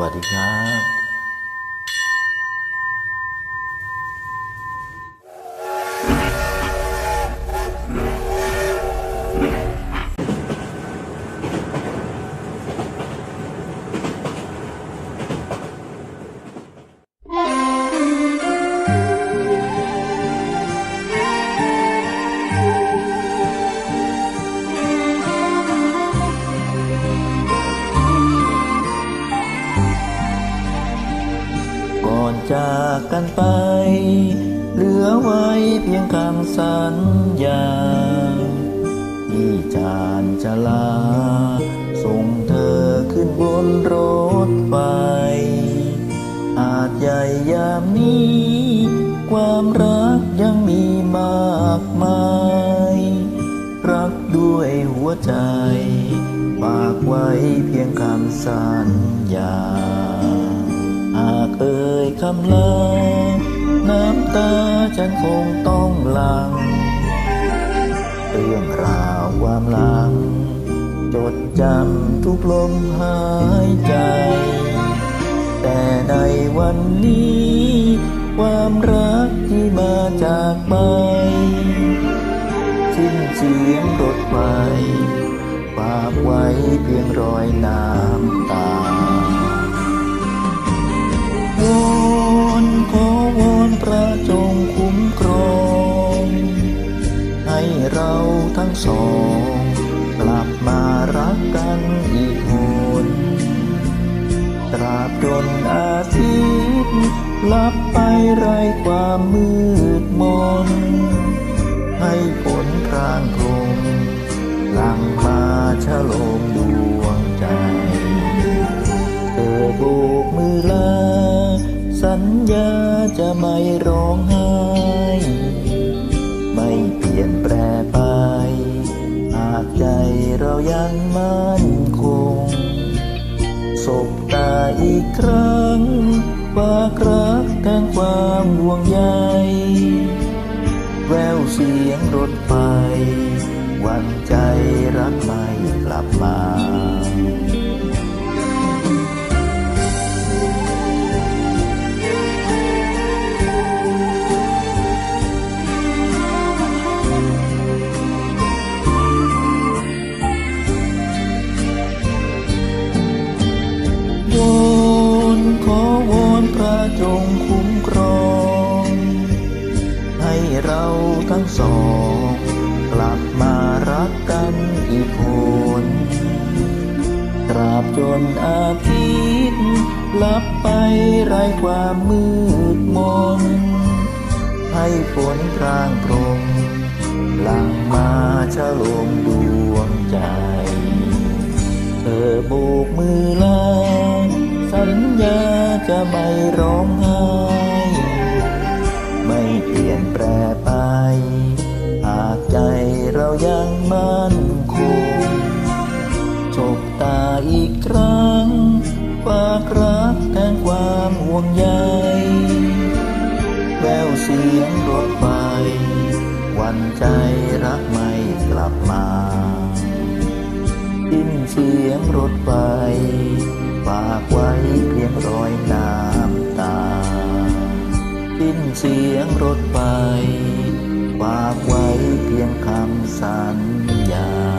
วัสดีครับ อนจากกันไป เหลือไว้เพียงคำสัญญาที่จานจะลา ส่งเธอขึ้นบนรถไฟ อาจใหญ่ยามนี้ ความรักยังมีมากมาย รักด้วยหัวใจ ฝากไว้เพียงคำสัญญา เอ่ยคำลา น้ำตาฉันคงต้องหลัง เรื่องราวความหลัง จดจำทุกลมหายใจ แต่ในวันนี้ ความรักที่มาจากไปสิ้นเสียงรถไฟฝากไว้เพียงรอยน้ำตา สอง กลับมารักกันอีกหนตราบจนอาทิตย์ลับไปไรความมืดมน ให้ฝนพรางพรมหลังมาฉลมดวงใจ เธอโบกมือลา สัญญาจะไม่รอากใจเรายังมั่นคง สบตาอีกครั้งฝากรักแทนความห่วงใย แววเสียงรถไฟหวันใจรักไม่กลับมา ทั้งสอง กลับมารักกันอีกคนตราบจนอาทิตย์ลับไปไร้ความมืดมน ให้ฝนพรางพรมหลังมาฉลมดวงใจ เธอโบกมือ อีกครั้งฝากรักแทนความห่วงใยแววเสียงรถไฟวันใจรักไม่กลับมาสิ้นเสียงรถไฟฝากไว้เพียงรอยน้ำตาสิ้นเสียงรถไฟฝากไว้เพียงคำสัญญา